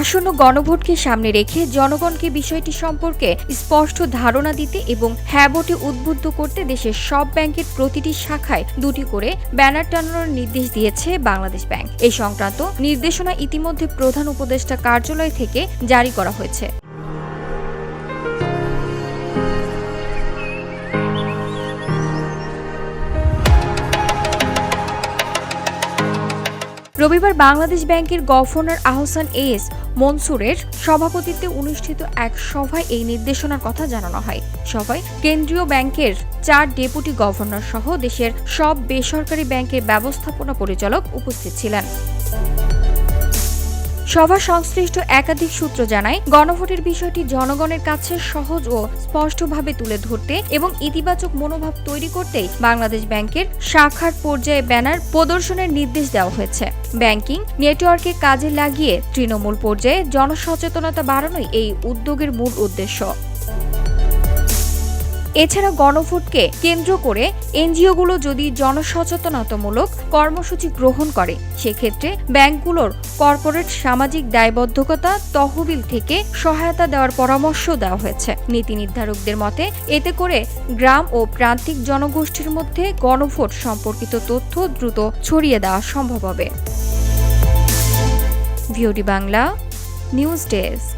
আসন্ন গণভোটকে সামনে রেখে জনগণকে বিষয়টি সম্পর্কে স্পষ্ট ধারণা দিতে এবং হ্যাবটে উদ্বুদ্ধ করতে দেশের সব ব্যাংকের প্রতিটি শাখায় দুটি করে ব্যানার টানানোর নির্দেশ দিয়েছে বাংলাদেশ ব্যাংক। এই সংক্রান্ত নির্দেশনা ইতিমধ্যে প্রধান উপদেষ্টা কার্যালয় থেকে জারি করা হয়েছে। রবিবার বাংলাদেশ ব্যাংকের গভর্নর আহসান এস মনসুরের সভাপতিত্বে অনুষ্ঠিত এক সভায় এই নির্দেশনার কথা জানানো হয়। সভায় কেন্দ্রীয় ব্যাংকের চার ডেপুটি গভর্নর সহ দেশের সব বেসরকারি ব্যাংকের ব্যবস্থাপনা পরিচালক উপস্থিত ছিলেন। সভা সংশ্লিষ্ট একাধিক সূত্র জানায়, গণভোটের বিষয়টি জনগণের কাছে সহজ ও স্পষ্টভাবে তুলে ধরতে এবং ইতিবাচক মনোভাব তৈরি করতে বাংলাদেশ ব্যাংকের শাখার পর্যায়ে ব্যানার প্রদর্শনের নির্দেশ দেওয়া হয়েছে। ব্যাংকিং নেটওয়ার্কে কাজে লাগিয়ে তৃণমূল পর্যায়ে জনসচেতনতা বাড়ানোই এই উদ্যোগের মূল উদ্দেশ্য। এছাড়া গণভোটকে কেন্দ্র করে এনজিওগুলো যদি জনসচেতনতামূলক কর্মসূচি গ্রহণ করে, সেক্ষেত্রে ব্যাংকগুলোর কর্পোরেট সামাজিক দায়বদ্ধকতা তহবিল থেকে সহায়তা দেওয়ার পরামর্শ দেওয়া হয়েছে। নীতি নির্ধারকদের মতে, এতে করে গ্রাম ও প্রান্তিক জনগোষ্ঠীর মধ্যে গণভোট সম্পর্কিত তথ্য দ্রুত ছড়িয়ে দেওয়া সম্ভব হবে। Bangla, news desk.